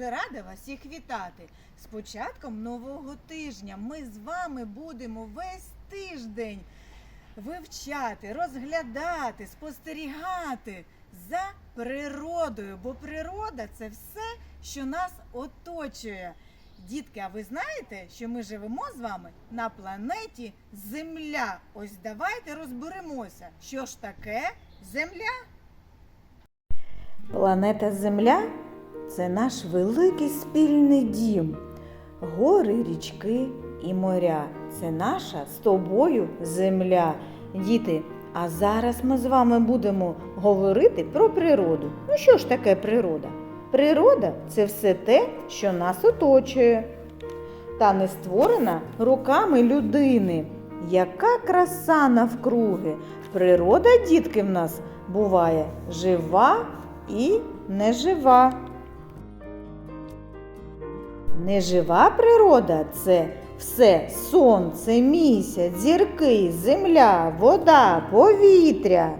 рада вас всіх вітати. З початком нового тижня ми з вами будемо весь тиждень вивчати, розглядати, спостерігати за природою, бо природа це все, що нас оточує. Дітки, а ви знаєте, що ми живемо з вами на планеті Земля? Ось давайте розберемося, що ж таке Земля. Планета Земля це наш великий спільний дім. Гори, річки і моря це наша з тобою земля. Діти, а зараз ми з вами будемо говорити про природу. Ну що ж таке природа? Природа це все те, що нас оточує. Та не створена руками людини. Яка краса навкруги! Природа, дітки, в нас буває жива і нежива. Нежива природа це все сонце, місяць, зірки, земля, вода, повітря.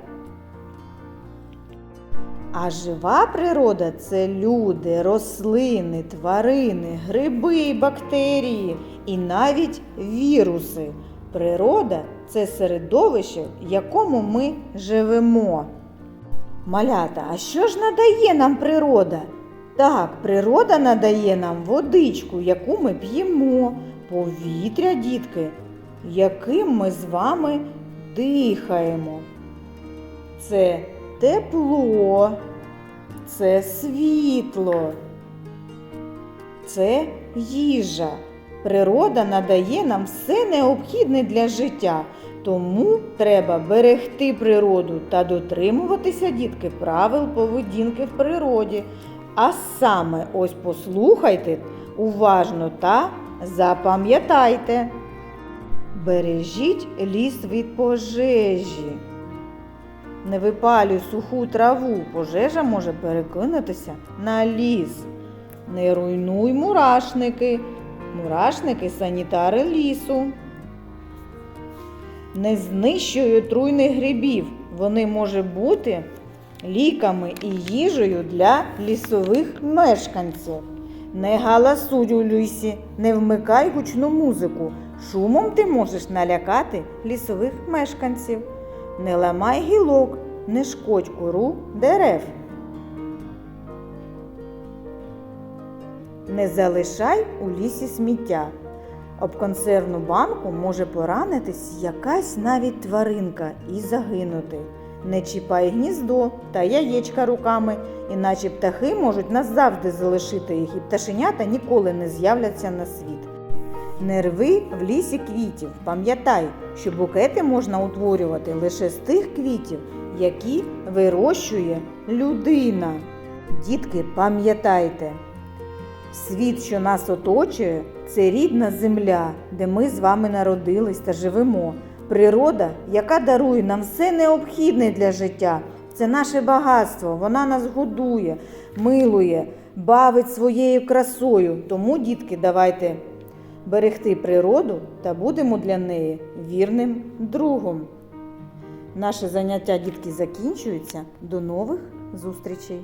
А жива природа це люди, рослини, тварини, гриби, бактерії і навіть віруси. Природа це середовище, в якому ми живемо. Малята, а що ж надає нам природа? Так, природа надає нам водичку, яку ми п'ємо, повітря, дітки, яким ми з вами дихаємо. Це тепло, це світло, це їжа. Природа надає нам все необхідне для життя. Тому треба берегти природу та дотримуватися, дітки, правил поведінки в природі. А саме ось послухайте уважно та запам'ятайте. Бережіть ліс від пожежі. Не випалюй суху траву, пожежа може перекинутися на ліс. Не руйнуй мурашники, мурашники санітари лісу. Не знищуй отруйних грибів. Вони можуть бути ліками і їжею для лісових мешканців. Не галасуй у лісі, не вмикай гучну музику. Шумом ти можеш налякати лісових мешканців. Не ламай гілок, не шкодь кору дерев. Не залишай у лісі сміття. Об консервну банку може поранитись якась навіть тваринка і загинути. Не чіпай гніздо та яєчка руками, іначе птахи можуть назавжди залишити їх, і пташенята ніколи не з'являться на світ. Не рви в лісі квітів. Пам'ятай, що букети можна утворювати лише з тих квітів, які вирощує людина. Дітки, пам'ятайте, світ, що нас оточує, це рідна земля, де ми з вами народились та живемо. Природа, яка дарує нам все необхідне для життя. Це наше багатство, вона нас годує, милує, бавить своєю красою. Тому, дітки, давайте берегти природу та будемо для неї вірним другом. Наше заняття, дітки, закінчується. До нових зустрічей!